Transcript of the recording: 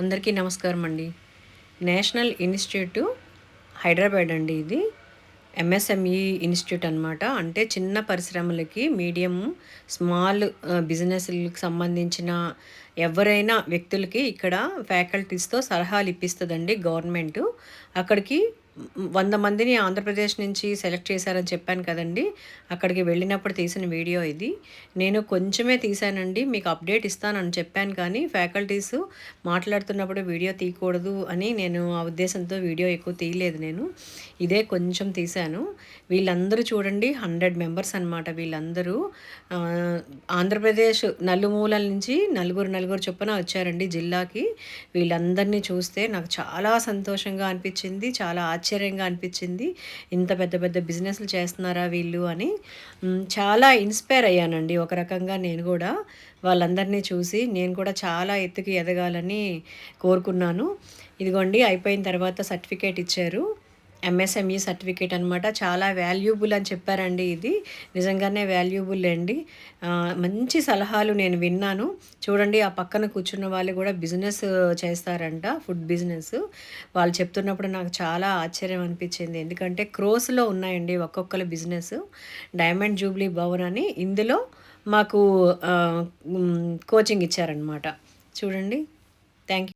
అందరికీ నమస్కారం అండి. నేషనల్ ఇన్స్టిట్యూట్ హైదరాబాద్ అండి ఇది. ఎంఎస్ఎంఈ ఇన్స్టిట్యూట్ అనమాట అంటే చిన్న పరిశ్రమలకి మీడియం స్మాల్ బిజినెస్లకు సంబంధించిన ఎవరైనా వ్యక్తులకి ఇక్కడ ఫ్యాకల్టీస్తో సలహాలు ఇప్పిస్తుందండి గవర్నమెంట్. అక్కడికి వంద మందిని ఆంధ్రప్రదేశ్ నుంచి సెలెక్ట్ చేశారని చెప్పాను కదండి. అక్కడికి వెళ్ళినప్పుడు తీసిన వీడియో ఇది. నేను కొంచెమే తీశానండి మీకు అప్డేట్ ఇస్తానని చెప్పాను కానీ ఫ్యాకల్టీస్ మాట్లాడుతున్నప్పుడు వీడియో తీయకూడదు అని నేను ఆ ఉద్దేశంతో వీడియో ఎక్కువ తీయలేదు నేను. ఇదే కొంచెం తీశాను. వీళ్ళందరూ చూడండి హండ్రెడ్ మెంబర్స్ అనమాట వీళ్ళందరూ. ఆంధ్రప్రదేశ్ నలుమూలల నుంచి నలుగురు నలుగురు చొప్పున వచ్చారండి జిల్లాకి. వీళ్ళందరినీ చూస్తే నాకు చాలా సంతోషంగా అనిపించింది చాలా ఆశ్చర్యంగా అనిపించింది. ఇంత పెద్ద పెద్ద బిజినెస్లు చేస్తున్నారా వీళ్ళు అని. చాలా ఇన్స్పైర్ అయ్యానండి. ఒక రకంగా నేను కూడా వాళ్ళందరినీ చూసి నేను కూడా చాలా ఎత్తుకి ఎదగాలని కోరుకున్నాను. ఇదిగోండి అయిపోయిన తర్వాత సర్టిఫికేట్ ఇచ్చారు. ఎంఎస్ఎంఈ సర్టిఫికేట్ అనమాట చాలా వాల్యూబుల్ అని చెప్పారండి ఇది. నిజంగానే వాల్యూబుల్ అండి. మంచి సలహాలు నేను విన్నాను. చూడండి ఆ పక్కన కూర్చున్న వాళ్ళు కూడా బిజినెస్ చేస్తారంట ఫుడ్ బిజినెస్ వాళ్ళు చెప్తున్నప్పుడు నాకు చాలా ఆశ్చర్యం అనిపించింది. ఎందుకంటే క్రోస్లో ఉన్నాయండి ఒక్కొక్కరు బిజినెస్ డైమండ్ జూబ్లీ భవన్ అని. ఇందులో మాకు కోచింగ్ ఇచ్చారనమాట చూడండి. Thank you